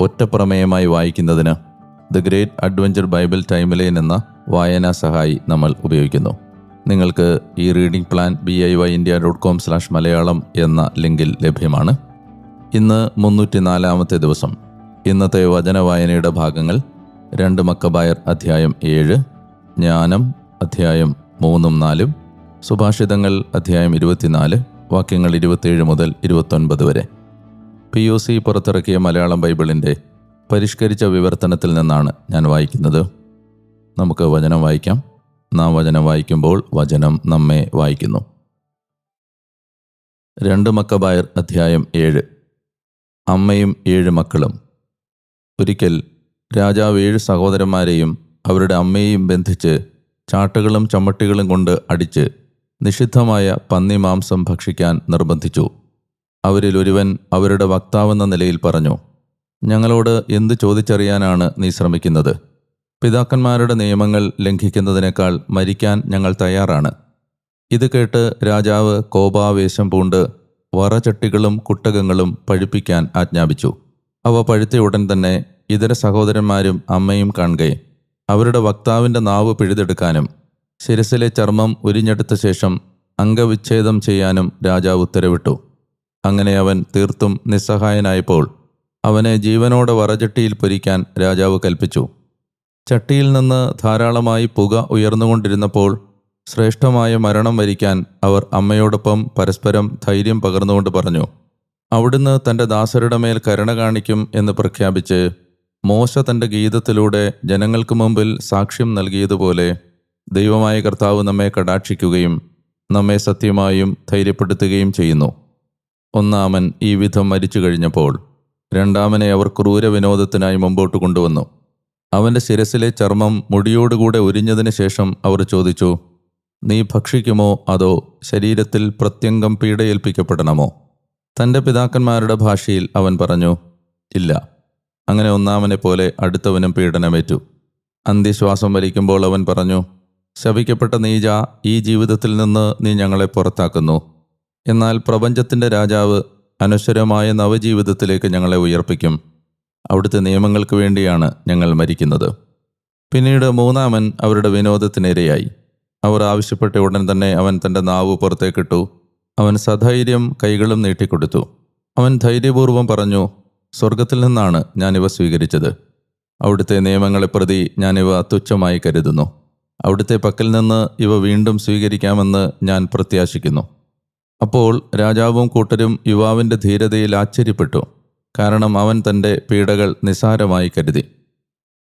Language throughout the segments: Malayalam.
ഒറ്റപ്രമേയമായി വായിക്കുന്നതിന് the great adventure Bible timeline എന്ന വായനാ സഹായി നമ്മൾ ഉപയോഗിക്കുന്നു. നിങ്ങൾക്ക് ഈ reading plan B I Y India dot com slash Malayalam എന്ന ലിങ്കിൽ ലഭ്യമാണ്. ഇന്ന് മുന്നൂറ്റി നാലാമത്തെ ദിവസം. ഇന്നത്തെ വചന വായനയുടെ ഭാഗങ്ങൾ രണ്ട് മക്കബായർ അധ്യായം ഏഴ് ജ്ഞാനം അധ്യായം മൂന്നും നാലും സുഭാഷിതങ്ങൾ അധ്യായം ഇരുപത്തിനാല് വാക്യങ്ങൾ ഇരുപത്തിയേഴ് മുതൽ ഇരുപത്തൊൻപത് വരെ. പി യു സി പുറത്തിറക്കിയ മലയാളം ബൈബിളിന്റെ പരിഷ്കരിച്ച വിവർത്തനത്തിൽ നിന്നാണ് ഞാൻ വായിക്കുന്നത്. നമുക്ക് വചനം വായിക്കാം. നാം വചനം വായിക്കുമ്പോൾ വചനം നമ്മെ വായിക്കുന്നു. രണ്ട് മക്കബായർ അധ്യായം ഏഴ്. അമ്മയും ഏഴ് മക്കളും. ഒരിക്കൽ രാജാവ് ഏഴ് സഹോദരന്മാരെയും അവരുടെ അമ്മയെയും ബന്ധിച്ച് ചാട്ടുകളും ചമ്മട്ടികളും കൊണ്ട് അടിച്ച് നിഷിദ്ധമായ പന്നി മാംസം ഭക്ഷിക്കാൻ നിർബന്ധിച്ചു. അവരിൽ ഒരുവൻ അവരുടെ വക്താവെന്ന നിലയിൽ പറഞ്ഞു ഞങ്ങളോട് എന്ത് ചോദിച്ചറിയാനാണ് നീ ശ്രമിക്കുന്നത്? പിതാക്കന്മാരുടെ നിയമങ്ങൾ ലംഘിക്കുന്നതിനേക്കാൾ മരിക്കാൻ ഞങ്ങൾ തയ്യാറാണ്. ഇത് കേട്ട് രാജാവ് കോപാവേശം പൂണ്ട് വറചട്ടികളും കുട്ടകങ്ങളും പഴുപ്പിക്കാൻ ആജ്ഞാപിച്ചു. അവ പഴുത്ത ഉടൻ തന്നെ ഇതര സഹോദരന്മാരും അമ്മയും കാണുകയെ അവരുടെ വക്താവിന്റെ നാവ് പിഴുതെടുക്കാനും ശിരസിലെ ചർമ്മം ഉരിഞ്ഞെടുത്ത ശേഷം അംഗവിച്ഛേദം ചെയ്യാനും രാജാവ് ഉത്തരവിട്ടു. അങ്ങനെ അവൻ തീർത്തും നിസ്സഹായനായപ്പോൾ അവനെ ജീവനോടെ വറചട്ടിയിൽ പൊരിക്കാൻ രാജാവ് കൽപ്പിച്ചു. ചട്ടിയിൽ നിന്ന് ധാരാളമായി പുക ഉയർന്നുകൊണ്ടിരുന്നപ്പോൾ ശ്രേഷ്ഠമായ മരണം വരിക്കാൻ അവർ അമ്മയോടൊപ്പം പരസ്പരം ധൈര്യം പകർന്നുകൊണ്ട് പറഞ്ഞു അവിടുന്ന് തന്റെ ദാസരുടെ മേൽ കരുണ കാണിക്കും എന്ന് പ്രഖ്യാപിച്ച് മോശ തന്റെ ഗീതത്തിലൂടെ ജനങ്ങൾക്ക് മുമ്പിൽ സാക്ഷ്യം നൽകിയതുപോലെ ദൈവമായ കർത്താവ് നമ്മെ കടാക്ഷിക്കുകയും നമ്മെ സത്യമായും ധൈര്യപ്പെടുത്തുകയും ചെയ്യുന്നു. ഒന്നാമൻ ഈ വിധം മരിച്ചു കഴിഞ്ഞപ്പോൾ രണ്ടാമനെ അവർ ക്രൂര വിനോദത്തിനായി മുമ്പോട്ട് കൊണ്ടുവന്നു. അവന്റെ ശിരസിലെ ചർമ്മം മുടിയോടുകൂടെ ഉരിഞ്ഞതിന് ശേഷം അവർ ചോദിച്ചു നീ ഭക്ഷിക്കുമോ? അതോ ശരീരത്തിൽ പ്രത്യംഗം പീഡയേൽപ്പിക്കപ്പെടണമോ? തന്റെ പിതാക്കന്മാരുടെ ഭാഷയിൽ അവൻ പറഞ്ഞു ഇല്ല. അങ്ങനെ ഒന്നാമനെ പോലെ അടുത്തവനും പീഡനമേറ്റു. അന്ത്യശ്വാസം വലിക്കുമ്പോൾ അവൻ പറഞ്ഞു ശപിക്കപ്പെട്ട നീജ ഈ ജീവിതത്തിൽ നിന്ന് നീ ഞങ്ങളെ പുറത്താക്കുന്നു. എന്നാൽ പ്രപഞ്ചത്തിന്റെ രാജാവ് അനശ്വരമായ നവജീവിതത്തിലേക്ക് ഞങ്ങളെ ഉയർപ്പിക്കും. അവിടുത്തെ നിയമങ്ങൾക്ക് വേണ്ടിയാണ് ഞങ്ങൾ മരിക്കുന്നത്. പിന്നീട് മൂന്നാമൻ അവരുടെ വിനോദത്തിനിരയായി. അവർ ആവശ്യപ്പെട്ട ഉടൻ തന്നെ അവൻ തന്റെ നാവ് പുറത്തേക്കിട്ടു. അവൻ സധൈര്യം കൈകളും നീട്ടിക്കൊടുത്തു. അവൻ ധൈര്യപൂർവം പറഞ്ഞു സ്വർഗത്തിൽ നിന്നാണ് ഞാനിവ സ്വീകരിച്ചത്. അവിടുത്തെ നിയമങ്ങളെ പ്രതി ഞാനിവ തുച്ഛമായി കരുതുന്നു. അവിടുത്തെ പക്കൽ നിന്ന് ഇവ വീണ്ടും സ്വീകരിക്കാമെന്ന് ഞാൻ പ്രത്യാശിക്കുന്നു. അപ്പോൾ രാജാവും കൂട്ടരും യുവാവിന്റെ ധീരതയിൽ ആശ്ചര്യപ്പെട്ടു. കാരണം അവൻ തന്റെ പീഡകൾ നിസാരമായി കരുതി.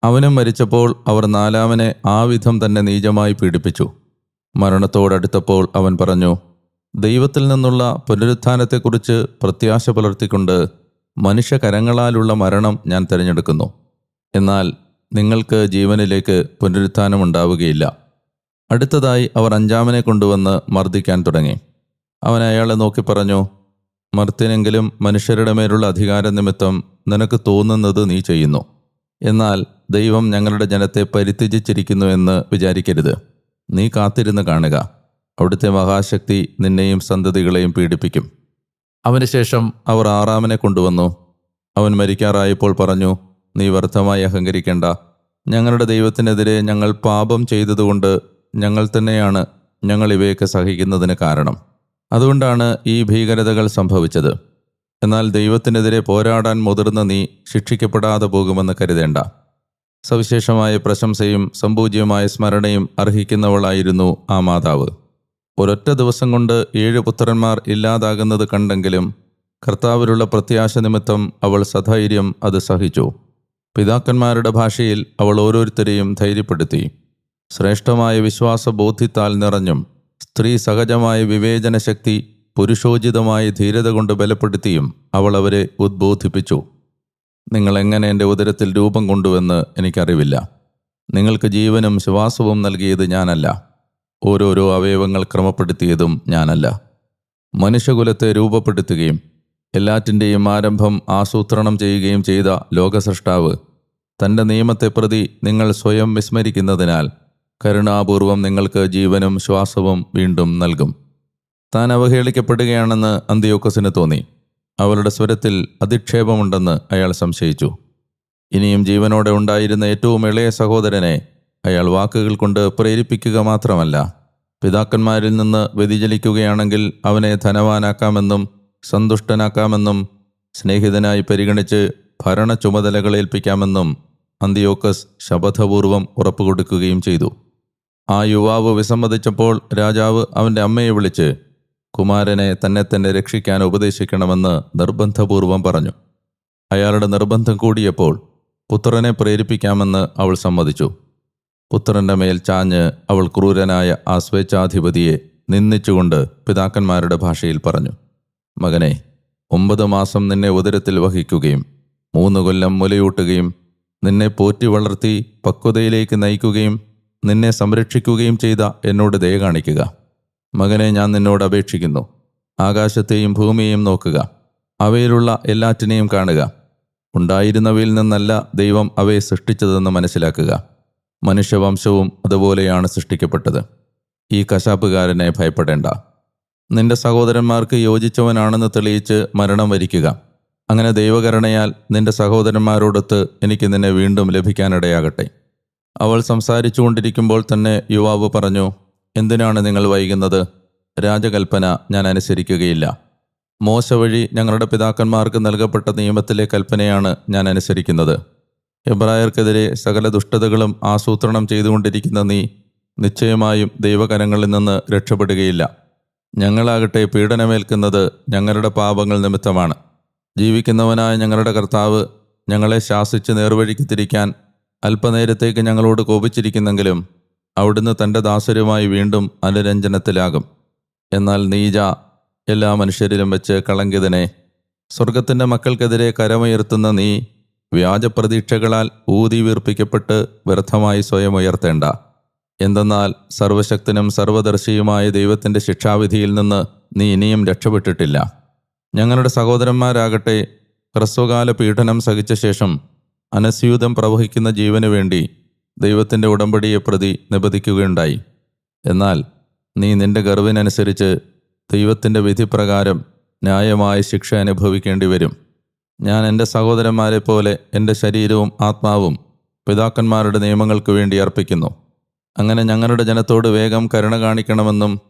അവനും മരിച്ചപ്പോൾ അവർ നാലാമനെ ആ വിധം തന്നെ നീചമായി പീഡിപ്പിച്ചു. മരണത്തോടടുത്തപ്പോൾ അവൻ പറഞ്ഞു ദൈവത്തിൽ നിന്നുള്ള പുനരുത്ഥാനത്തെക്കുറിച്ച് പ്രത്യാശ പുലർത്തിക്കൊണ്ട് മനുഷ്യകരങ്ങളാലുള്ള മരണം ഞാൻ തിരഞ്ഞെടുക്കുന്നു. എന്നാൽ നിങ്ങൾക്ക് ജീവനിലേക്ക് പുനരുത്ഥാനം ഉണ്ടാവുകയില്ല അടുത്തതായി അവർ അഞ്ചാമനെ കൊണ്ടുവന്ന് മർദ്ദിക്കാൻ തുടങ്ങി. അവൻ അയാളെ നോക്കി പറഞ്ഞു മർത്തിനെങ്കിലും മനുഷ്യരുടെ മേലുള്ള അധികാര നിമിത്തം നിനക്ക് തോന്നുന്നത് നീ ചെയ്യുന്നു. എന്നാൽ ദൈവം ഞങ്ങളുടെ ജനത്തെ പരിത്യജിച്ചിരിക്കുന്നു എന്ന് വിചാരിക്കരുത്. നീ കാത്തിരുന്ന് കാണുക. അവിടുത്തെ മഹാശക്തി നിന്നെയും സന്തതികളെയും പീഡിപ്പിക്കും. അവനുശേഷം അവർ ആറാമനെ കൊണ്ടുവന്നു. അവൻ മരിക്കാറായപ്പോൾ പറഞ്ഞു നീ വ്യർത്ഥമായി അഹങ്കരിക്കേണ്ട. ഞങ്ങളുടെ ദൈവത്തിനെതിരെ ഞങ്ങൾ പാപം ചെയ്തതുകൊണ്ട് ഞങ്ങൾ തന്നെയാണ് ഞങ്ങൾ ഇവയൊക്കെ സഹിക്കുന്നതിന് കാരണം. അതുകൊണ്ടാണ് ഈ ഭീകരതകൾ സംഭവിച്ചത്. എന്നാൽ ദൈവത്തിനെതിരെ പോരാടാൻ മുതിർന്ന നീ ശിക്ഷിക്കപ്പെടാതെ പോകുമെന്ന് കരുതേണ്ട. സവിശേഷമായ പ്രശംസയും സമ്പൂജ്യമായ സ്മരണയും അർഹിക്കുന്നവളായിരുന്നു ആ മാതാവ്. ഒരൊറ്റ ദിവസം കൊണ്ട് ഏഴ് പുത്രന്മാർ ഇല്ലാതാകുന്നത് കണ്ടെങ്കിലും കർത്താവിലുള്ള പ്രത്യാശ നിമിത്തം അവൾ സധൈര്യം അത് സഹിച്ചു. പിതാക്കന്മാരുടെ ഭാഷയിൽ അവൾ ഓരോരുത്തരെയും ധൈര്യപ്പെടുത്തി. ശ്രേഷ്ഠമായ വിശ്വാസബോധ്യത്താൽ നിറഞ്ഞും സ്ത്രീ സഹജമായ വിവേചനശക്തി പുരുഷോചിതമായ ധീരത കൊണ്ട് ബലപ്പെടുത്തിയും അവൾ അവരെ ഉദ്ബോധിപ്പിച്ചു. നിങ്ങൾ എങ്ങനെ എന്റെ ഉദരത്തിൽ രൂപം കൊണ്ടുവെന്ന് എനിക്കറിവില്ല. നിങ്ങൾക്ക് ജീവനും ശ്വാസവും നൽകിയത് ഞാനല്ല. ഓരോരോ അവയവങ്ങൾ ക്രമപ്പെടുത്തിയതും ഞാനല്ല. മനുഷ്യകുലത്തെ രൂപപ്പെടുത്തുകയും എല്ലാറ്റിന്റെയും ആരംഭം ആസൂത്രണം ചെയ്യുകയും ചെയ്ത ലോകസൃഷ്ടാവ് തന്റെ നിയമത്തെ പ്രതി നിങ്ങൾ സ്വയം വിസ്മരിക്കുന്നതിനാൽ കരുണാപൂർവം നിങ്ങൾക്ക് ജീവനും ശ്വാസവും വീണ്ടും നൽകും. താൻ അവഹേളിക്കപ്പെടുകയാണെന്ന് അന്ത്യോക്കസിന് തോന്നി. അവളുടെ സ്വരത്തിൽ അധിക്ഷേപമുണ്ടെന്ന് അയാൾ സംശയിച്ചു. ഇനിയും ജീവനോടെ ഉണ്ടായിരുന്ന ഏറ്റവും ഇളയ സഹോദരനെ അയാൾ വാക്കുകൾ കൊണ്ട് പ്രേരിപ്പിക്കുക മാത്രമല്ല പിതാക്കന്മാരിൽ നിന്ന് വ്യതിചലിക്കുകയാണെങ്കിൽ അവനെ ധനവാനാക്കാമെന്നും സന്തുഷ്ടനാക്കാമെന്നും സ്നേഹിതനായി പരിഗണിച്ച് ഭരണ ചുമതലകളേൽപ്പിക്കാമെന്നും അന്തിയോക്കസ് ശപഥപൂർവം ഉറപ്പുകൊടുക്കുകയും ചെയ്തു. ആ യുവാവ് വിസമ്മതിച്ചപ്പോൾ രാജാവ് അവന്റെ അമ്മയെ വിളിച്ച് കുമാരനെ തന്നെ തന്നെ രക്ഷിക്കാൻ ഉപദേശിക്കണമെന്ന് നിർബന്ധപൂർവം പറഞ്ഞു. അയാളുടെ നിർബന്ധം കൂടിയപ്പോൾ പുത്രനെ പ്രേരിപ്പിക്കാമെന്ന് അവൾ സമ്മതിച്ചു. പുത്രന്റെ മേൽ ചാഞ്ഞ് അവൾ ക്രൂരനായ ആ സ്വേച്ഛാധിപതിയെ നിന്ദിച്ചുകൊണ്ട് പിതാക്കന്മാരുടെ ഭാഷയിൽ പറഞ്ഞു മകനെ ഒമ്പത് മാസം നിന്നെ ഉദരത്തിൽ വഹിക്കുകയും മൂന്ന് കൊല്ലം മുലയൂട്ടുകയും നിന്നെ പോറ്റി വളർത്തി പക്വതയിലേക്ക് നയിക്കുകയും നിന്നെ സംരക്ഷിക്കുകയും ചെയ്ത എന്നോട് ദയ കാണിക്കുക. മകനെ ഞാൻ നിന്നോട് അപേക്ഷിക്കുന്നു. ആകാശത്തെയും ഭൂമിയെയും നോക്കുക. അവയിലുള്ള എല്ലാറ്റിനെയും കാണുക. ഉണ്ടായിരുന്നവയിൽ നിന്നല്ല ദൈവം അവയെ സൃഷ്ടിച്ചതെന്ന് മനസ്സിലാക്കുക. മനുഷ്യവംശവും അതുപോലെയാണ് സൃഷ്ടിക്കപ്പെട്ടത്. ഈ കശാപ്പുകാരനെ ഭയപ്പെടേണ്ട. നിന്റെ സഹോദരന്മാർക്ക് യോജിച്ചവനാണെന്ന് തെളിയിച്ച് മരണം വരിക്കുക. അങ്ങനെ ദൈവകരണയാൽ നിന്റെ സഹോദരന്മാരോടൊത്ത് എനിക്ക് നിന്നെ വീണ്ടും ലഭിക്കാനിടയാകട്ടെ. അവൾ സംസാരിച്ചുകൊണ്ടിരിക്കുമ്പോൾ തന്നെ യുവാവ് പറഞ്ഞു എന്തിനാണ് നിങ്ങൾ വൈകുന്നത്? രാജകൽപ്പന ഞാൻ അനുസരിക്കുകയില്ല. മോശ വഴി ഞങ്ങളുടെ പിതാക്കന്മാർക്ക് നൽകപ്പെട്ട നിയമത്തിലെ കൽപ്പനയാണ് ഞാൻ അനുസരിക്കുന്നത്. എബ്രായർക്കെതിരെ സകല ദുഷ്ടതകളും ആസൂത്രണം ചെയ്തുകൊണ്ടിരിക്കുന്ന നീ നിശ്ചയമായും ദൈവകരങ്ങളിൽ നിന്ന് രക്ഷപ്പെടുകയില്ല. ഞങ്ങളാകട്ടെ പീഡനമേൽക്കുന്നത് ഞങ്ങളുടെ പാപങ്ങൾ നിമിത്തമാണ്. ജീവിക്കുന്നവനായ ഞങ്ങളുടെ കർത്താവ് ഞങ്ങളെ ശാസിച്ച് നേർവഴിക്ക് തിരിക്കാൻ അല്പനേരത്തേക്ക് ഞങ്ങളോട് കോപിച്ചിരിക്കുന്നെങ്കിലും അവിടുന്ന് തന്റെ ദാസരുമായി വീണ്ടും അനുരഞ്ജനത്തിലാകും. എന്നാൽ നീജ എല്ലാ മനുഷ്യരിലും വെച്ച് കളങ്കിതനെ സ്വർഗത്തിന്റെ മക്കൾക്കെതിരെ കരമുയർത്തുന്ന നീ വ്യാജപ്രതീക്ഷകളാൽ ഊതി വീർപ്പിക്കപ്പെട്ട് വ്യർത്ഥമായി സ്വയം ഉയർത്തേണ്ട. എന്തെന്നാൽ സർവശക്തനും സർവദർശിയുമായ ദൈവത്തിന്റെ ശിക്ഷാവിധിയിൽ നിന്ന് നീ ഇനിയും രക്ഷപ്പെട്ടിട്ടില്ല. ഞങ്ങളുടെ സഹോദരന്മാരാകട്ടെ ഹ്രസ്വകാല പീഡനം സഹിച്ച ശേഷം അനസ്യൂതം പ്രവഹിക്കുന്ന ജീവന് വേണ്ടി ദൈവത്തിന്റെ ഉടമ്പടിയെ പ്രതി നിബന്ധിക്കുകയുണ്ടായി. എന്നാൽ നീ നിന്റെ ഗർവിനനുസരിച്ച് ദൈവത്തിന്റെ വിധിപ്രകാരം ന്യായമായ ശിക്ഷ അനുഭവിക്കേണ്ടി വരും. ഞാൻ എന്റെ സഹോദരന്മാരെ പോലെ എന്റെ ശരീരവും ആത്മാവും പിതാക്കന്മാരുടെ നിയമങ്ങൾക്ക് വേണ്ടി അർപ്പിക്കുന്നു. അങ്ങനെ ഞങ്ങളുടെ ജനത്തോട് വേഗം കരുണ കാണിക്കണമെന്നും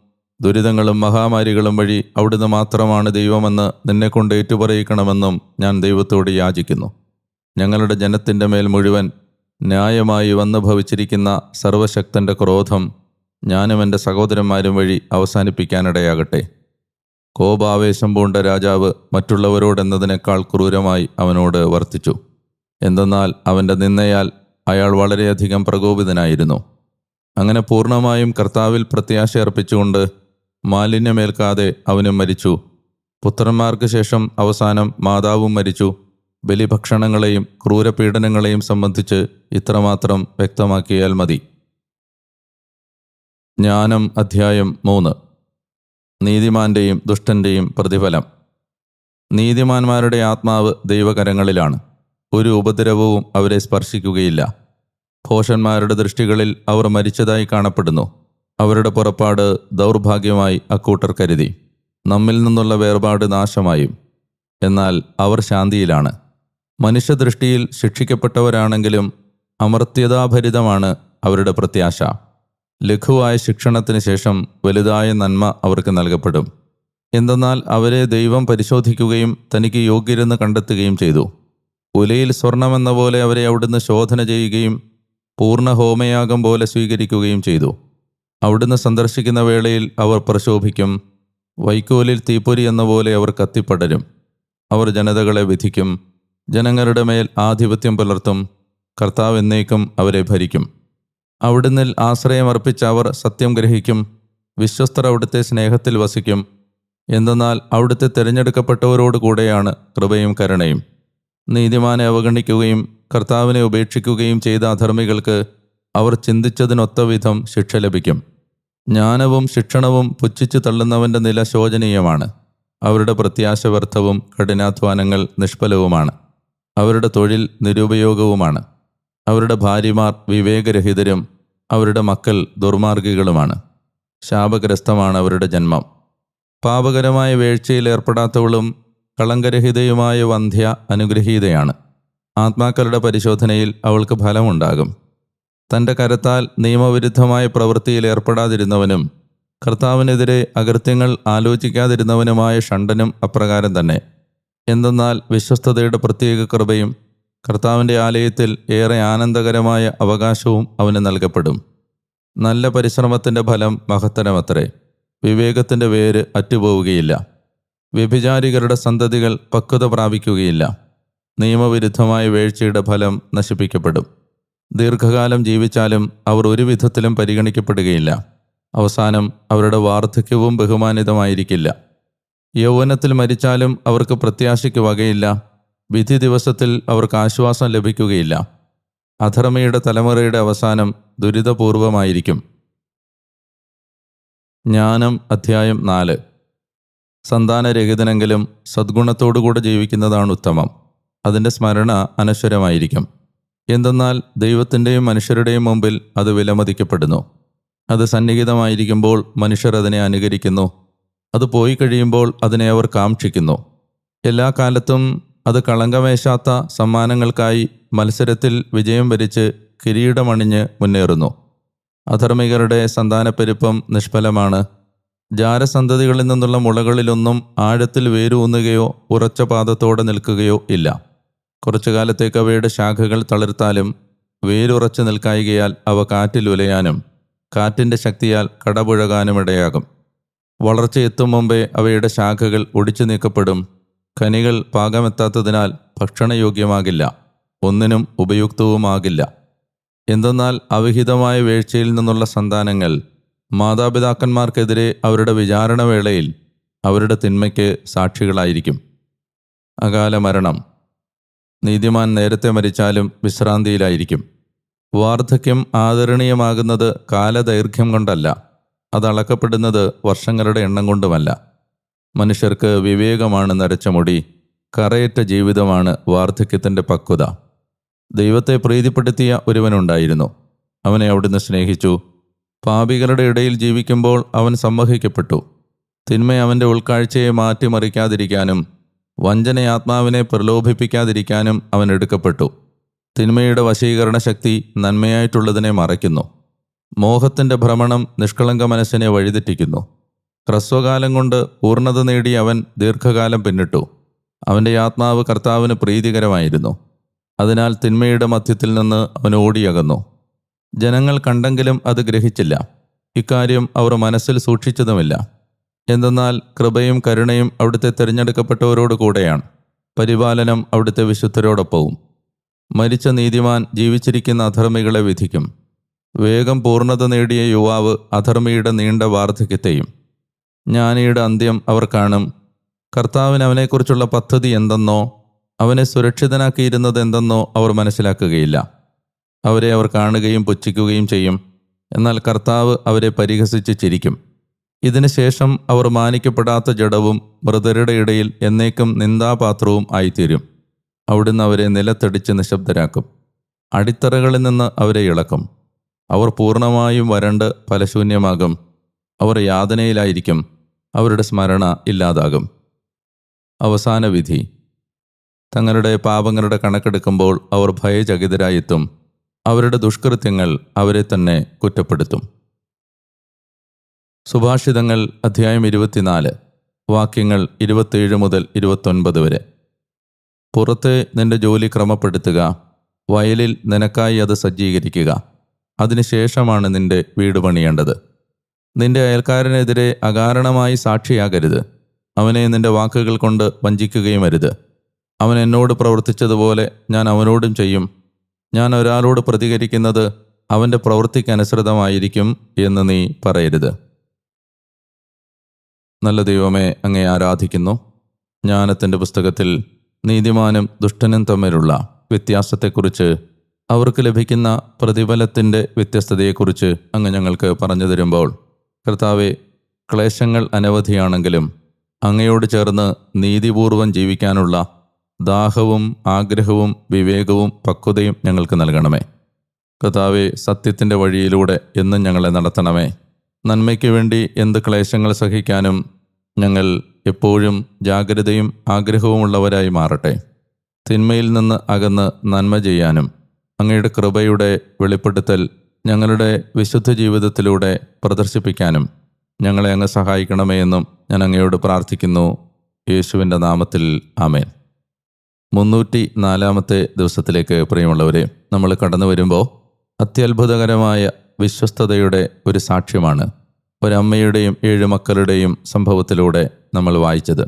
ദുരിതങ്ങളും മഹാമാരികളും വഴി അവിടുന്ന് മാത്രമാണ് ദൈവമെന്ന് നിന്നെക്കൊണ്ട് ഏറ്റുപറയിക്കണമെന്നും ഞാൻ ദൈവത്തോട് യാചിക്കുന്നു. ഞങ്ങളുടെ ജനത്തിന്റെ മേൽ മുഴുവൻ ന്യായമായി വന്നു ഭവിച്ചിരിക്കുന്ന സർവശക്തന്റെ ക്രോധം ഞാനും എന്റെ സഹോദരന്മാരും വഴി അവസാനിപ്പിക്കാനിടയാകട്ടെ. കോപാവേശം പൂണ്ട രാജാവ് മറ്റുള്ളവരോടെന്നതിനേക്കാൾ ക്രൂരമായി അവനോട് വർത്തിച്ചു. എന്തെന്നാൽ അവന്റെ നിന്നയാൽ അയാൾ വളരെയധികം പ്രകോപിതനായിരുന്നു. അങ്ങനെ പൂർണമായും കർത്താവിൽ പ്രത്യാശ അർപ്പിച്ചുകൊണ്ട് മാലിന്യമേൽക്കാതെ അവനും മരിച്ചു. പുത്രന്മാർക്ക് ശേഷം അവസാനം മാതാവും മരിച്ചു. ബലിഭക്ഷണങ്ങളെയും ക്രൂരപീഡനങ്ങളെയും സംബന്ധിച്ച് ഇത്രമാത്രം വ്യക്തമാക്കിയാൽ മതി. ജ്ഞാനം അധ്യായം മൂന്ന്. നീതിമാന്റെയും ദുഷ്ടന്റെയും പ്രതിഫലം. നീതിമാന്മാരുടെ ആത്മാവ് ദൈവകരങ്ങളിലാണ്. ഒരു ഉപദ്രവവും അവരെ സ്പർശിക്കുകയില്ല. ഭോഷന്മാരുടെ ദൃഷ്ടികളിൽ അവർ മരിച്ചതായി കാണപ്പെടുന്നു. അവരുടെ പുറപ്പാട് ദൗർഭാഗ്യമായി അക്കൂട്ടർ കരുതി. നമ്മിൽ നിന്നുള്ള വേർപാട് നാശമായും. എന്നാൽ അവർ ശാന്തിയിലാണ്. മനുഷ്യദൃഷ്ടിയിൽ ശിക്ഷിക്കപ്പെട്ടവരാണെങ്കിലും അമർത്യതാഭരിതമാണ് അവരുടെ പ്രത്യാശ. ലഘുവായ ശിക്ഷണത്തിന് ശേഷം വലുതായ നന്മ അവർക്ക് നൽകപ്പെടും. എന്തെന്നാൽ അവരെ ദൈവം പരിശോധിക്കുകയും തനിക്ക് യോഗ്യരെന്ന് കണ്ടെത്തുകയും ചെയ്തു. ഉലയിൽ സ്വർണമെന്ന പോലെ അവരെ അവിടുന്ന് ശോധന ചെയ്യുകയും പൂർണ ഹോമയാഗം പോലെ സ്വീകരിക്കുകയും ചെയ്തു. അവിടുന്ന് സന്ദർശിക്കുന്ന വേളയിൽ അവർ പ്രശോഭിക്കും. വൈക്കോലിൽ തീപ്പൊരി എന്ന പോലെ അവർ കത്തിപ്പടരും. അവർ ജനതകളെ വിധിക്കും. ജനങ്ങളുടെ മേൽ ആധിപത്യം പുലർത്തും കർത്താവ് എന്നേക്കും അവരെ ഭരിക്കും. അവിടുന്ന് ആശ്രയം അർപ്പിച്ച അവർ സത്യം ഗ്രഹിക്കും വിശ്വസ്തർ അവിടുത്തെ സ്നേഹത്തിൽ വസിക്കും. എന്തെന്നാൽ അവിടുത്തെ തിരഞ്ഞെടുക്കപ്പെട്ടവരോട് കൂടെയാണ് കൃപയും കരുണയും. നീതിമാനെ അവഗണിക്കുകയും കർത്താവിനെ ഉപേക്ഷിക്കുകയും ചെയ്ത അധർമ്മികൾക്ക് അവർ ചിന്തിച്ചതിനൊത്ത വിധം ശിക്ഷ ലഭിക്കും. ജ്ഞാനവും ശിക്ഷണവും പുച്ഛിച്ചു തള്ളുന്നവന്റെ നില ശോചനീയമാണ്. അവരുടെ പ്രത്യാശ വ്യർത്ഥവും കഠിനാധ്വാനങ്ങൾ നിഷ്ഫലവുമാണ്. അവരുടെ തൊഴിൽ നിരുപയോഗവുമാണ്. അവരുടെ ഭാര്യമാർ വിവേകരഹിതരും അവരുടെ മക്കൾ ദുർമാർഗികളുമാണ്. ശാപഗ്രസ്തമാണ് അവരുടെ ജന്മം. പാപകരമായ വേഴ്ചയിൽ ഏർപ്പെടാത്തവളും കളങ്കരഹിതയുമായ വന്ധ്യ അനുഗ്രഹീതയാണ്. ആത്മാക്കളുടെ പരിശോധനയിൽ അവൾക്ക് ഫലമുണ്ടാകും. തന്റെ കരത്താൽ നിയമവിരുദ്ധമായ പ്രവൃത്തിയിൽ ഏർപ്പെടാതിരുന്നവനും കർത്താവിനെതിരെ അകൃത്യങ്ങൾ ആലോചിക്കാതിരുന്നവനുമായ ഷണ്ടനും അപ്രകാരം തന്നെ. എന്തെന്നാൽ വിശ്വസ്തതയുടെ പ്രത്യേക കൃപയും കർത്താവിന്റെ ആലയത്തിൽ ഏറെ ആനന്ദകരമായ അവകാശവും അവന് നൽകപ്പെടും. നല്ല പരിശ്രമത്തിന്റെ ഫലം മഹത്തരമത്രേ. വിവേകത്തിന്റെ വേര് അറ്റുപോവുകയില്ല. വ്യഭിചാരികരുടെ സന്തതികൾ പക്വത പ്രാപിക്കുകയില്ല. നിയമവിരുദ്ധമായ വീഴ്ചയുടെ ഫലം നശിപ്പിക്കപ്പെടും. ദീർഘകാലം ജീവിച്ചാലും അവർ ഒരു വിധത്തിലും പരിഗണിക്കപ്പെടുകയില്ല. അവസാനം അവരുടെ വാർദ്ധക്യവും ബഹുമാനിതമായിരിക്കില്ല. യൗവനത്തിൽ മരിച്ചാലും അവർക്ക് പ്രത്യാശയ്ക്ക് വകയില്ല. വിധി ദിവസത്തിൽ അവർക്ക് ആശ്വാസം ലഭിക്കുകയില്ല. അധർമ്മയുടെ തലമുറയുടെ അവസാനം ദുരിതപൂർവമായിരിക്കും. ജ്ഞാനം അധ്യായം നാല്. സന്താനരഹിതനെങ്കിലും സദ്ഗുണത്തോടുകൂടെ ജീവിക്കുന്നതാണ് ഉത്തമം. അതിന്റെ സ്മരണ അനശ്വരമായിരിക്കും. എന്തെന്നാൽ ദൈവത്തിന്റെയും മനുഷ്യരുടെയും മുമ്പിൽ അത് വിലമതിക്കപ്പെടുന്നു. അത് സന്നിഹിതമായിരിക്കുമ്പോൾ മനുഷ്യർ അതിനെ അനുകരിക്കുന്നു. അത് പോയി കഴിയുമ്പോൾ അതിനെ അവർ കാക്ഷിക്കുന്നു. എല്ലാ കാലത്തും അത് കളങ്കമേശാത്ത സമ്മാനങ്ങൾക്കായി മത്സരത്തിൽ വിജയം വരിച്ച് കിരീടമണിഞ്ഞ് മുന്നേറുന്നു. അധർമ്മികരുടെ സന്താനപ്പെരുപ്പം നിഷ്ഫലമാണ്. ജാരസന്തതികളിൽ നിന്നുള്ള മുളകളിലൊന്നും ആഴത്തിൽ വേരൂന്നുകയോ ഉറച്ച പാദത്തോടെ നിൽക്കുകയോ ഇല്ല. കുറച്ചു കാലത്തേക്ക് അവയുടെ ശാഖകൾ തളിർത്താലും വേരുറച്ചു നിൽക്കായികയാൽ അവ കാറ്റിൽ ഉലയാനും കാറ്റിന്റെ ശക്തിയാൽ കടപുഴകാനും ഇടയാകും വളർച്ച എത്തും മുമ്പേ അവയുടെ ശാഖകൾ ഒടിച്ചു നീക്കപ്പെടും. ഖനികൾ പാകമെത്താത്തതിനാൽ ഭക്ഷണയോഗ്യമാകില്ല. ഒന്നിനും ഉപയുക്തവുമാകില്ല. എന്തെന്നാൽ അവിഹിതമായ വീഴ്ചയിൽ നിന്നുള്ള സന്താനങ്ങൾ മാതാപിതാക്കന്മാർക്കെതിരെ അവരുടെ വിചാരണവേളയിൽ അവരുടെ തിന്മയ്ക്ക് സാക്ഷികളായിരിക്കും. അകാല മരണം. നീതിമാൻ നേരത്തെ മരിച്ചാലും വിശ്രാന്തിയിലായിരിക്കും. വാർദ്ധക്യം ആദരണീയമാകുന്നത് കാലദൈർഘ്യം കൊണ്ടല്ല. അത് അളക്കപ്പെടുന്നത് വർഷങ്ങളുടെ എണ്ണം കൊണ്ടുമല്ല. മനുഷ്യർക്ക് വിവേകമാണ് നരച്ച മുടി കറയറ്റ ജീവിതമാണ് വാർദ്ധക്യത്തിന്റെ പക്വത. ദൈവത്തെ പ്രീതിപ്പെടുത്തിയ ഒരുവനുണ്ടായിരുന്നു. അവനെ അവിടുന്ന് സ്നേഹിച്ചു. പാപികളുടെ ഇടയിൽ ജീവിക്കുമ്പോൾ അവൻ സമ്മഹിക്കപ്പെട്ടു. തിന്മ അവന്റെ ഉൾക്കാഴ്ചയെ മാറ്റിമറിക്കാതിരിക്കാനും വഞ്ചന ആത്മാവിനെ പ്രലോഭിപ്പിക്കാതിരിക്കാനും അവൻ എടുക്കപ്പെട്ടു. തിന്മയുടെ വശീകരണ ശക്തി നന്മയായിട്ടുള്ളതിനെ മറയ്ക്കുന്നു. മോഹത്തിന്റെ ഭ്രമണം നിഷ്കളങ്ക മനസ്സിനെ വഴിതെറ്റിക്കുന്നു. ഹ്രസ്വകാലം കൊണ്ട് പൂർണത നേടി അവൻ ദീർഘകാലം പിന്നിട്ടു. അവന്റെ ആത്മാവ് കർത്താവിന് പ്രീതികരമായിരുന്നു. അതിനാൽ തിന്മയുടെ മധ്യത്തിൽ നിന്ന് അവൻ ഓടിയകന്നു. ജനങ്ങൾ കണ്ടെങ്കിലും അത് ഗ്രഹിച്ചില്ല. ഇക്കാര്യം അവർ മനസ്സിൽ സൂക്ഷിച്ചതുമില്ല. എന്തെന്നാൽ കൃപയും കരുണയും അവിടുത്തെ തിരഞ്ഞെടുക്കപ്പെട്ടവരോട് കൂടെയാണ്. പരിപാലനം അവിടുത്തെ വിശുദ്ധരോടൊപ്പവും. മരിച്ച നീതിമാൻ ജീവിച്ചിരിക്കുന്ന അധർമ്മികളെ വിധിക്കും. വേഗം പൂർണത നേടിയ യുവാവ് അധർമ്മിയുടെ നീണ്ട വാർദ്ധക്യത്തെയും ജ്ഞാനിയുടെ അന്ത്യം അവർ കാണും. കർത്താവിന് അവനെക്കുറിച്ചുള്ള പദ്ധതി എന്തെന്നോ അവനെ സുരക്ഷിതനാക്കിയിരുന്നത് എന്തെന്നോ അവർ മനസ്സിലാക്കുകയില്ല. അവരെ അവർ കാണുകയും പുച്ഛിക്കുകയും ചെയ്യും. എന്നാൽ കർത്താവ് അവരെ പരിഹസിച്ച് ചിരിക്കും. ഇതിനു ശേഷം അവർ മാനിക്കപ്പെടാത്ത ജഡവും മൃതരുടെ ഇടയിൽ എന്നേക്കും നിന്ദാപാത്രവും ആയിത്തീരും. അവിടുന്ന് അവരെ നിലത്തടിച്ച് നിശബ്ദരാക്കും. അടിത്തറകളിൽ നിന്ന് അവരെ ഇളക്കും. അവർ പൂർണമായും വരണ്ട് ഫലശൂന്യമാകും. അവർ യാതനയിലായിരിക്കും. അവരുടെ സ്മരണ ഇല്ലാതാകും. അവസാന വിധി. തങ്ങളുടെ പാപങ്ങളുടെ കണക്കെടുക്കുമ്പോൾ അവർ ഭയചകിതരായെത്തും. അവരുടെ ദുഷ്കൃത്യങ്ങൾ അവരെ തന്നെ കുറ്റപ്പെടുത്തും. സുഭാഷിതങ്ങൾ അധ്യായം ഇരുപത്തിനാല്. വാക്യങ്ങൾ ഇരുപത്തേഴ് മുതൽ ഇരുപത്തൊൻപത് വരെ. പുറത്തെ നിന്റെ ജോലി ക്രമപ്പെടുത്തുക. വയലിൽ നിനക്കായി അത് സജ്ജീകരിക്കുക. അതിനുശേഷമാണ് നിന്റെ വീട് പണിയേണ്ടത്. നിന്റെ അയൽക്കാരനെതിരെ അകാരണമായി സാക്ഷിയാകരുത്. അവനെ നിന്റെ വാക്കുകൾ കൊണ്ട് വഞ്ചിക്കുകയും അരുത്. അവൻ എന്നോട് പ്രവർത്തിച്ചതുപോലെ ഞാൻ അവനോടും ചെയ്യും. ഞാൻ ഒരാളോട് പ്രതികരിക്കുന്നത് അവന്റെ പ്രവൃത്തിക്കനുസൃതമായിരിക്കും എന്ന് നീ പറയരുത്. നല്ല ദൈവമേ അങ്ങേ ആരാധിക്കുന്നു. ജ്ഞാനത്തിന്റെ പുസ്തകത്തിൽ നീതിമാനും ദുഷ്ടനും തമ്മിലുള്ള വ്യത്യാസത്തെക്കുറിച്ച് അവർക്ക് ലഭിക്കുന്ന പ്രതിഫലത്തിന്റെ വ്യത്യസ്തതയെക്കുറിച്ച് അങ്ങ് ഞങ്ങൾക്ക് പറഞ്ഞു തരുമ്പോൾ കർത്താവെ ക്ലേശങ്ങൾ അനവധിയാണെങ്കിലും അങ്ങയോട് ചേർന്ന് നീതിപൂർവം ജീവിക്കാനുള്ള ദാഹവും ആഗ്രഹവും വിവേകവും പക്വതയും ഞങ്ങൾക്ക് നൽകണമേ. കർത്താവെ സത്യത്തിന്റെ വഴിയിലൂടെ എന്നും ഞങ്ങളെ നടത്തണമേ. നന്മയ്ക്ക് വേണ്ടി എന്ത് ക്ലേശങ്ങൾ സഹിക്കാനും ഞങ്ങൾ എപ്പോഴും ജാഗ്രതയും ആഗ്രഹവുമുള്ളവരായി മാറട്ടെ. തിന്മയിൽ നിന്ന് അകന്ന് നന്മ ചെയ്യാനും അങ്ങയുടെ കൃപയുടെ വെളിപ്പെടുത്തൽ ഞങ്ങളുടെ വിശുദ്ധ ജീവിതത്തിലൂടെ പ്രദർശിപ്പിക്കാനും ഞങ്ങളെ അങ്ങ് സഹായിക്കണമേ എന്നും ഞാൻ അങ്ങയോട് പ്രാർത്ഥിക്കുന്നു. യേശുവിന്റെ നാമത്തിൽ ആമേൻ. മുന്നൂറ്റി നാലാമത്തെ ദിവസത്തിലേക്ക് പ്രിയമുള്ളവരെ നമ്മൾ കടന്നു വരുമ്പോൾ അത്യത്ഭുതകരമായ വിശ്വസ്തതയുടെ ഒരു സാക്ഷ്യമാണ് ഒരമ്മയുടെയും ഏഴ് മക്കളുടെയും സംഭവത്തിലൂടെ നമ്മൾ വായിച്ചത്.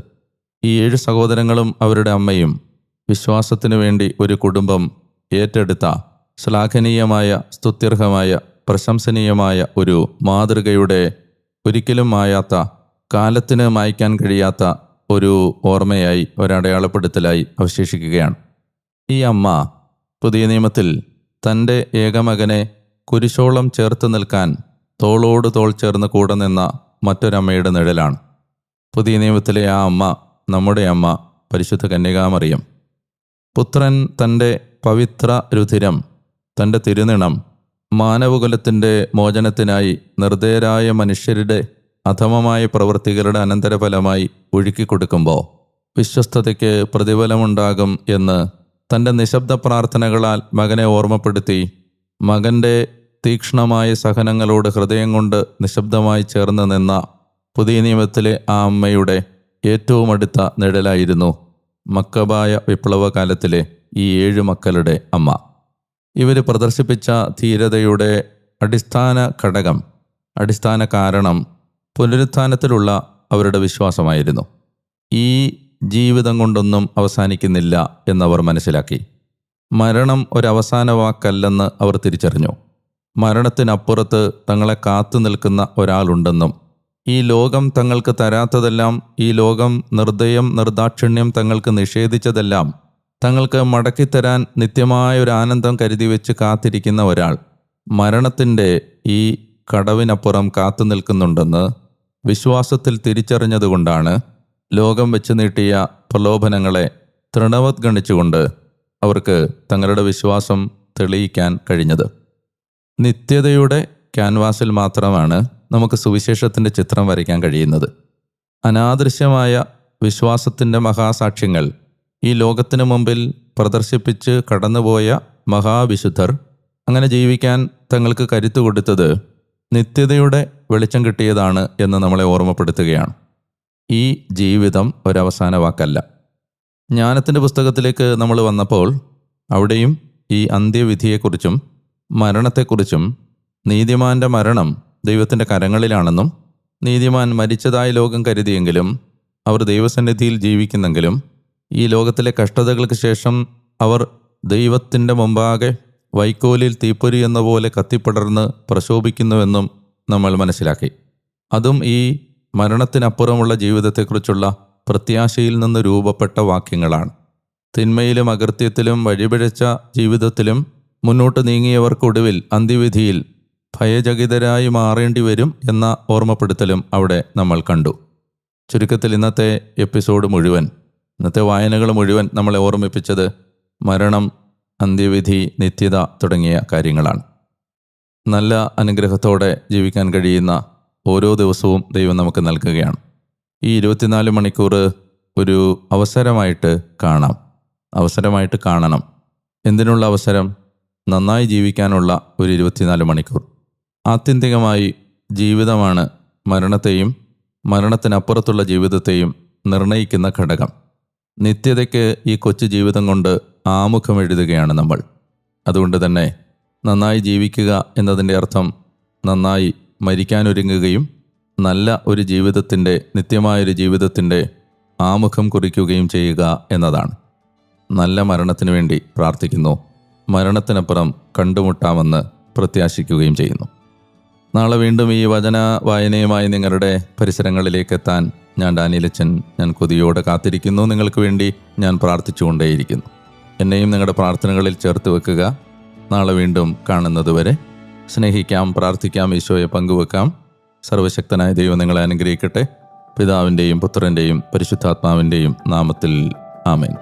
ഈ ഏഴ് സഹോദരങ്ങളും അവരുടെ അമ്മയും വിശ്വാസത്തിനു വേണ്ടി ഒരു കുടുംബം ഏറ്റെടുത്ത ശ്ലാഘനീയമായ സ്തുത്യർഹമായ പ്രശംസനീയമായ ഒരു മാതൃകയുടെ ഒരിക്കലും മായാത്ത കാലത്തിന് മായ്ക്കാൻ കഴിയാത്ത ഒരു ഓർമ്മയായി ഒരടയാളപ്പെടുത്തലായി അവശേഷിക്കുകയാണ്. ഈ അമ്മ പുതിയ നിയമത്തിൽ തന്റെ ഏകമകനെ കുരിശോളം ചേർത്ത് നിൽക്കാൻ തോളോട് തോൾ ചേർന്ന് കൂടെ നിന്ന മറ്റൊരമ്മയുടെ നിഴലാണ്. പുതിയ നിയമത്തിലെ ആ അമ്മ നമ്മുടെ അമ്മ പരിശുദ്ധ കന്യകാമറിയം. പുത്രൻ തന്റെ പവിത്ര രുധിരം തന്റെ തിരുനിണം മാനവകുലത്തിന്റെ മോചനത്തിനായി നിർദ്ദയരായ മനുഷ്യരുടെ അധമമായ പ്രവൃത്തികളുടെ അനന്തരഫലമായി ഒഴുക്കിക്കൊടുക്കുമ്പോൾ വിശ്വസ്തതയ്ക്ക് പ്രതിഫലമുണ്ടാകും എന്ന് തന്റെ നിശബ്ദ പ്രാർത്ഥനകളാൽ മകനെ ഓർമ്മപ്പെടുത്തി മകന്റെ തീക്ഷ്ണമായ സഹനങ്ങളോട് ഹൃദയം കൊണ്ട് നിശബ്ദമായി ചേർന്ന് നിന്ന പുതിയ നിയമത്തിലെ ആ അമ്മയുടെ ഏറ്റവും അടുത്ത നിഴലായിരുന്നു. മക്കബായ വിപ്ലവകാലത്തിലെ ഈ ഏഴ് മക്കളുടെ അമ്മ. ഇവർ പ്രദർശിപ്പിച്ച ധീരതയുടെ അടിസ്ഥാന ഘടകം അടിസ്ഥാന കാരണം പുനരുത്ഥാനത്തിലുള്ള അവരുടെ വിശ്വാസമായിരുന്നു. ഈ ജീവിതം കൊണ്ടൊന്നും അവസാനിക്കുന്നില്ല എന്നവർ മനസ്സിലാക്കി. മരണം ഒരവസാന വാക്കല്ലെന്ന് അവർ തിരിച്ചറിഞ്ഞു. മരണത്തിനപ്പുറത്ത് തങ്ങളെ കാത്തു നിൽക്കുന്ന ഒരാളുണ്ടെന്നും ഈ ലോകം തങ്ങൾക്ക് തരാത്തതെല്ലാം ഈ ലോകം നിർദ്ദയം നിർദാക്ഷിണ്യം തങ്ങൾക്ക് നിഷേധിച്ചതെല്ലാം തങ്ങൾക്ക് മടക്കിത്തരാൻ നിത്യമായ ഒരു ആനന്ദം കരുതി വെച്ച് കാത്തിരിക്കുന്ന ഒരാൾ മരണത്തിന്റെ ഈ കടവിനപ്പുറം കാത്തു നിൽക്കുന്നുണ്ടെന്ന് വിശ്വാസത്തിൽ തിരിച്ചറിഞ്ഞതുകൊണ്ടാണ് ലോകം വെച്ച് നീട്ടിയ പ്രലോഭനങ്ങളെ തൃണവത്ഗണിച്ചുകൊണ്ട് അവർക്ക് തങ്ങളുടെ വിശ്വാസം തെളിയിക്കാൻ കഴിഞ്ഞത്. നിത്യതയുടെ ക്യാൻവാസിൽ മാത്രമാണ് നമുക്ക് സുവിശേഷത്തിന്റെ ചിത്രം വരയ്ക്കാൻ കഴിയുന്നത്. അനാദൃശ്യമായ വിശ്വാസത്തിന്റെ മഹാസാക്ഷ്യങ്ങൾ ഈ ലോകത്തിന് മുമ്പിൽ പ്രദർശിപ്പിച്ച് കടന്നുപോയ മഹാവിശുദ്ധർ അങ്ങനെ ജീവിക്കാൻ തങ്ങൾക്ക് കരുത്തു കൊടുത്തത് നിത്യതയുടെ വെളിച്ചം കിട്ടിയതാണ് എന്ന് നമ്മളെ ഓർമ്മപ്പെടുത്തുകയാണ്. ഈ ജീവിതം ഒരവസാന വാക്കല്ല. ജ്ഞാനത്തിന്റെ പുസ്തകത്തിലേക്ക് നമ്മൾ വന്നപ്പോൾ അവിടെയും ഈ അന്ത്യവിധിയെക്കുറിച്ചും മരണത്തെക്കുറിച്ചും നീതിമാന്റെ മരണം ദൈവത്തിന്റെ കരങ്ങളിലാണെന്നും നീതിമാൻ മരിച്ചതായി ലോകം കരുതിയെങ്കിലും അവർ ദൈവസന്നിധിയിൽ ജീവിക്കുന്നെങ്കിലും ഈ ലോകത്തിലെ കഷ്ടതകൾക്ക് ശേഷം അവർ ദൈവത്തിന്റെ മുമ്പാകെ വൈക്കോലിൽ തീപ്പൊരി എന്ന പോലെ കത്തിപ്പടർന്ന് പ്രശോഭിക്കുന്നുവെന്നും നമ്മൾ മനസ്സിലാക്കി. അതും ഈ മരണത്തിനപ്പുറമുള്ള ജീവിതത്തെക്കുറിച്ചുള്ള പ്രത്യാശയിൽ നിന്ന് രൂപപ്പെട്ട വാക്യങ്ങളാണ്. തിന്മയിലും അകൃത്യത്തിലും വഴിപിഴച്ച ജീവിതത്തിലും മുന്നോട്ട് നീങ്ങിയവർക്കൊടുവിൽ അന്ത്യവിധിയിൽ ഭയചകിതരായി മാറേണ്ടി വരും എന്ന ഓർമ്മപ്പെടുത്തലും അവിടെ നമ്മൾ കണ്ടു. ചുരുക്കത്തിൽ ഇന്നത്തെ എപ്പിസോഡ് മുഴുവൻ ഇന്നത്തെ വായനകൾ മുഴുവൻ നമ്മളെ ഓർമ്മിപ്പിച്ചത് മരണം അന്ത്യവിധി നിത്യത തുടങ്ങിയ കാര്യങ്ങളാണ്. നല്ല അനുഗ്രഹത്തോടെ ജീവിക്കാൻ കഴിയുന്ന ഓരോ ദിവസവും ദൈവം നമുക്ക് നൽകുകയാണ്. ഈ ഇരുപത്തിനാല് മണിക്കൂർ ഒരു അവസരമായിട്ട് കാണാം. അവസരമായിട്ട് കാണണം. എന്തിനുള്ള അവസരം? നന്നായി ജീവിക്കാനുള്ള ഒരു ഇരുപത്തിനാല് മണിക്കൂർ. ആത്യന്തികമായി ജീവിതമാണ് മരണത്തെയും മരണത്തിനപ്പുറത്തുള്ള ജീവിതത്തെയും നിർണയിക്കുന്ന ഘടകം. നിത്യതയ്ക്ക് ഈ കൊച്ചു ജീവിതം കൊണ്ട് ആമുഖം എഴുതുകയാണ് നമ്മൾ. അതുകൊണ്ട് തന്നെ നന്നായി ജീവിക്കുക എന്നതിന്റെ അർത്ഥം നന്നായി മരിക്കാനൊരുങ്ങുകയും നല്ല ഒരു ജീവിതത്തിന്റെ നിത്യമായൊരു ജീവിതത്തിന്റെ ആമുഖം കുറിക്കുകയും ചെയ്യുക എന്നതാണ്. നല്ല മരണത്തിനു വേണ്ടി പ്രാർത്ഥിക്കുന്നു. മരണത്തിനപ്പുറം കണ്ടുമുട്ടാമെന്ന് പ്രത്യാശിക്കുകയും ചെയ്യുന്നു. നാളെ വീണ്ടും ഈ വചന വായനയുമായി നിങ്ങളുടെ പരിസരങ്ങളിലേക്ക് എത്താൻ ഞാൻ ഡാനിയലച്ചൻ ഞാൻ കൊതിയോടെ കാത്തിരിക്കുന്നു. നിങ്ങൾക്ക് വേണ്ടി ഞാൻ പ്രാർത്ഥിച്ചുകൊണ്ടേയിരിക്കുന്നു. എന്നെയും നിങ്ങളുടെ പ്രാർത്ഥനകളിൽ ചേർത്ത് വെക്കുക. നാളെ വീണ്ടും കാണുന്നതുവരെ സ്നേഹിക്കാം പ്രാർത്ഥിക്കാം ഈശോയെ പങ്കുവെക്കാം. സർവശക്തനായ ദൈവം നിങ്ങളെ അനുഗ്രഹിക്കട്ടെ. പിതാവിന്റെയും പുത്രന്റെയും പരിശുദ്ധാത്മാവിന്റെയും നാമത്തിൽ ആമേൻ.